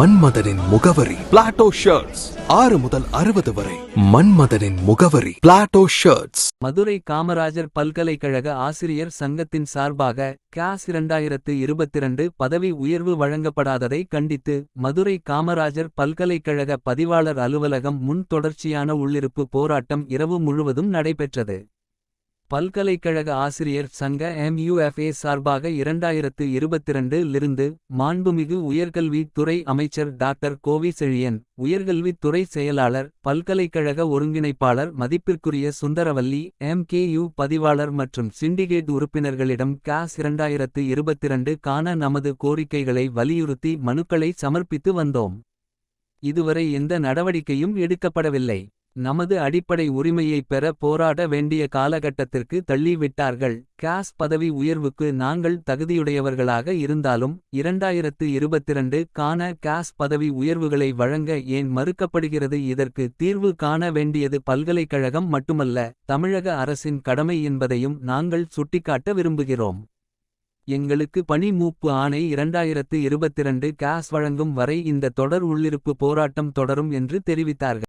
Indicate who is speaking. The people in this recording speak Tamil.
Speaker 1: மன்மதனின் முகவரி பிளாட்டோ ஷர்ட்ஸ் ஆறு முதல் அறுபது வரை மன்மதனின் முகவரி பிளாட்டோ ஷர்ட்ஸ்
Speaker 2: மதுரை காமராஜர் பல்கலைக்கழக ஆசிரியர் சங்கத்தின் சார்பாக கேஸ் இரண்டாயிரத்து இருபத்திரண்டு பதவி உயர்வு வழங்கப்படாததை கண்டித்து மதுரை காமராஜர் பல்கலைக்கழக பதிவாளர் அலுவலகம் முன் தொடர்ச்சியான உள்ளிருப்பு போராட்டம் இரவு முழுவதும் நடைபெற்றது. பல்கலைக்கழக ஆசிரியர் சங்க எம்யூஎஃப்ஏ சார்பாக இரண்டாயிரத்து இருபத்திரண்டு லிருந்து மாண்புமிகு உயர்கல்வித் துறை அமைச்சர் டாக்டர் கோவி செழியன் உயர்கல்வித் துறை செயலாளர் பல்கலைக்கழக ஒருங்கிணைப்பாளர் மதிப்பிற்குரிய சுந்தரவல்லி எம்கேயு பதிவாளர் மற்றும் சிண்டிகேட் உறுப்பினர்களிடம் காஸ் இரண்டாயிரத்து இருபத்திரண்டு காண நமது கோரிக்கைகளை வலியுறுத்தி மனுக்களை சமர்ப்பித்து வந்தோம். இதுவரை எந்த நடவடிக்கையும் எடுக்கப்படவில்லை. நமது அடிப்படை உரிமையைப் பெற போராட வேண்டிய காலகட்டத்திற்கு தள்ளிவிட்டார்கள். காஸ் பதவி உயர்வுக்கு நாங்கள் தகுதியுடையவர்களாக இருந்தாலும் இரண்டாயிரத்து இருபத்திரண்டு காண காஸ் பதவி உயர்வுகளை வழங்க ஏன் மறுக்கப்படுகிறது? இதற்கு தீர்வு காண வேண்டியது பல்கலைக்கழகம் மட்டுமல்ல தமிழக அரசின் கடமை என்பதையும் நாங்கள் சுட்டிக்காட்ட விரும்புகிறோம். எங்களுக்கு பணி மூப்பு ஆணை இரண்டாயிரத்து இருபத்திரண்டு காஸ் வழங்கும் வரை இந்த தொடர் உள்ளிருப்பு போராட்டம் தொடரும் என்று தெரிவித்தார்கள்.